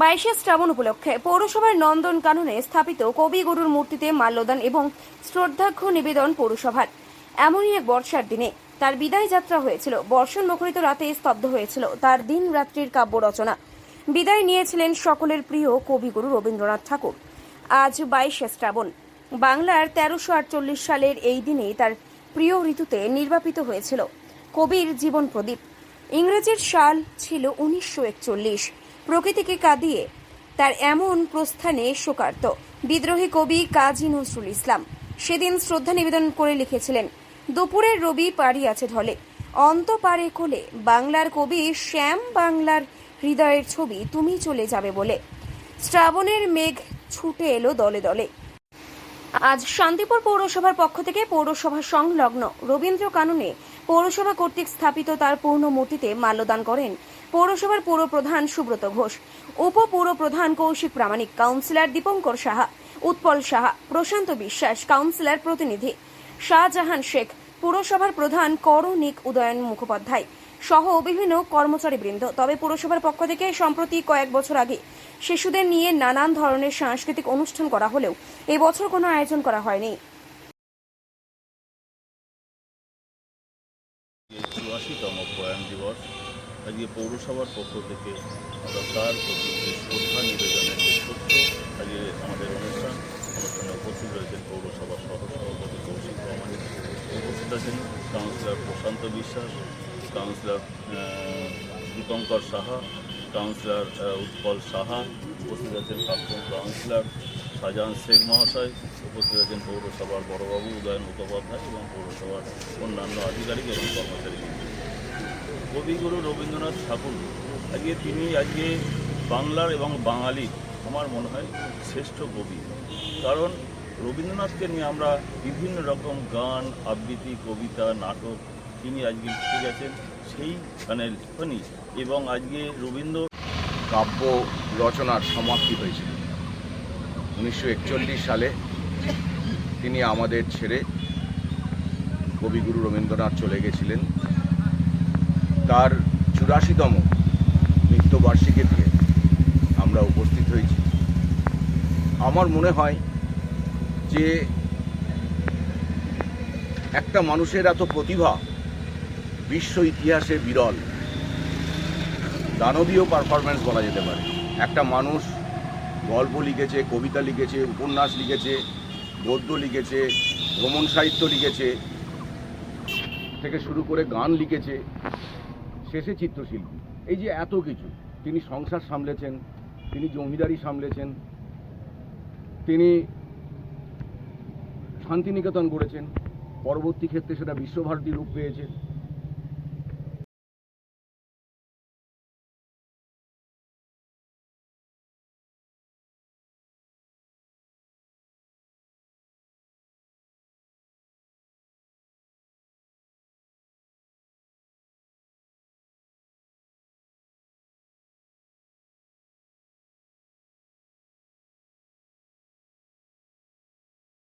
বাইশে শ্রাবণ উপলক্ষে পৌরসভার নন্দন কাননে স্থাপিত কবিগুরুর মূর্তিতে মাল্যদান এবং শ্রদ্ধার্ঘ নিবেদন পৌরসভার। এমনই এক বর্ষার দিনে তার বিদায় যাত্রা হয়েছিল। বর্ষণ মুখরিত রাতে স্তব্ধ হয়েছিল তার দিন রাত্রির কাব্য রচনা। বিদায় নিয়েছিলেন সকলের প্রিয় কবিগুরু রবীন্দ্রনাথ ঠাকুর। আজ বাইশে শ্রাবণ। বাংলার তেরোশো আটচল্লিশ সালের এই দিনে তার প্রিয় ঋতুতে নির্বাপিত হয়েছিল কবির জীবন প্রদীপ। ইংরেজির সাল ছিল উনিশশো একচল্লিশ। প্রকৃতিকে কাঁদিয়ে তার এমন প্রস্থানে শোকার্ত। বিদ্রোহী কবি কাজী নজরুল ইসলাম সেদিন শ্রদ্ধা নিবেদন করে লিখেছিলেন, দুপুরের রবি পাড়ি আছে ঢলে, অন্ত পারে কোলে, বাংলার কবি শ্যাম বাংলার হৃদয়ের ছবি তুমি চলে যাবে বলে। শ্রাবণের মেঘ ছুটে এলো দলে দলে। আজ শান্তিপুর পৌরসভার পক্ষ থেকে পৌরসভা সংলগ্ন রবীন্দ্র কাননে পৌরসভা কর্তৃক স্থাপিত তার পূর্ণ মূর্তিতে মাল্যদান করেন পৌরসভার পৌর প্রধান সুব্রত ঘোষ, উপ পৌর প্রধান কৌশিক প্রামাণিক কাউন্সিলর দীপঙ্কর সাহা, উৎপল সাহা, প্রশান্ত বিশ্বাস কাউন্সিলর প্রতিনিধি, শাহজাহান শেখ, পুরসভার প্রধান করণিক উদয়ন মুখোপাধ্যায় সহ বিভিন্ন কর্মচারীবৃন্দ তবে পুরসভার পক্ষ থেকে সম্প্রতি কয়েক বছর আগে শিশুদের নিয়ে নানান ধরনের সাংস্কৃতিক অনুষ্ঠান করা হলেও এবছর কোনো আয়োজন করা হয়নি। চুরাশিতম প্রয়াণ দিবস। আজকে পৌরসভার পক্ষ থেকে আমরা তার প্রতি শ্রদ্ধা নিবেদনের যে সত্য আজকে আমাদের অনুষ্ঠান অনুষ্ঠানে উপস্থিত রয়েছেন পৌরসভার সহসভাপতি কৌশিক প্রামাণিক, উপস্থিত আছেন councillor Prashanta Biswas, councillor Dipankar Saha, councillor Utpal Saha, উপস্থিত আছেন প্রাক্তন কাউন্সিলর শাহজাহান শেখ মহাশয়, উপস্থিত আছেন পৌরসভার বড়বাবু উদয়ন মুখোপাধ্যায় এবং পৌরসভার অন্যান্য আধিকারিক এবং কর্মচারী। কবিগুরু রবীন্দ্রনাথ ঠাকুর। আজকে তিনি আজকে বাংলার এবং বাঙালি। আমার মনে হয় শ্রেষ্ঠ কবি। কারণ রবীন্দ্রনাথকে নিয়ে আমরা বিভিন্ন রকম গান, আবৃত্তি, কবিতা, নাটক তিনি আজকে লিখে গেছেন সেই গানের লেখনী এবং আজকে রবীন্দ্র কাব্য রচনার সমাপ্তি হয়েছিল উনিশশো সালে তিনি আমাদের ছেড়ে কবিগুরু রবীন্দ্রনাথ চলে গেছিলেন। তার চুরাশিতম মৃত্যুবার্ষিকীতে আমরা উপস্থিত হয়েছি। আমার মনে হয় যে একটা মানুষের এত প্রতিভা বিশ্ব ইতিহাসে বিরল। দানবীয় পারফরমেন্স বলা যেতে পারে। একটা মানুষ গল্প লিখেছে, কবিতা লিখেছে, উপন্যাস লিখেছে, গদ্য লিখেছে, ভ্রমণ সাহিত্য লিখেছে, থেকে শুরু করে গান লিখেছে শেষে চিত্রশিল্পী। এই যে এত কিছু, তিনি সংসার সামলেছেন, তিনি জমিদারি সামলেছেন, তিনি শান্তিনিকেতন করেছেন পরবর্তী ক্ষেত্রে সেটা বিশ্বভারতী রূপ পেয়েছে।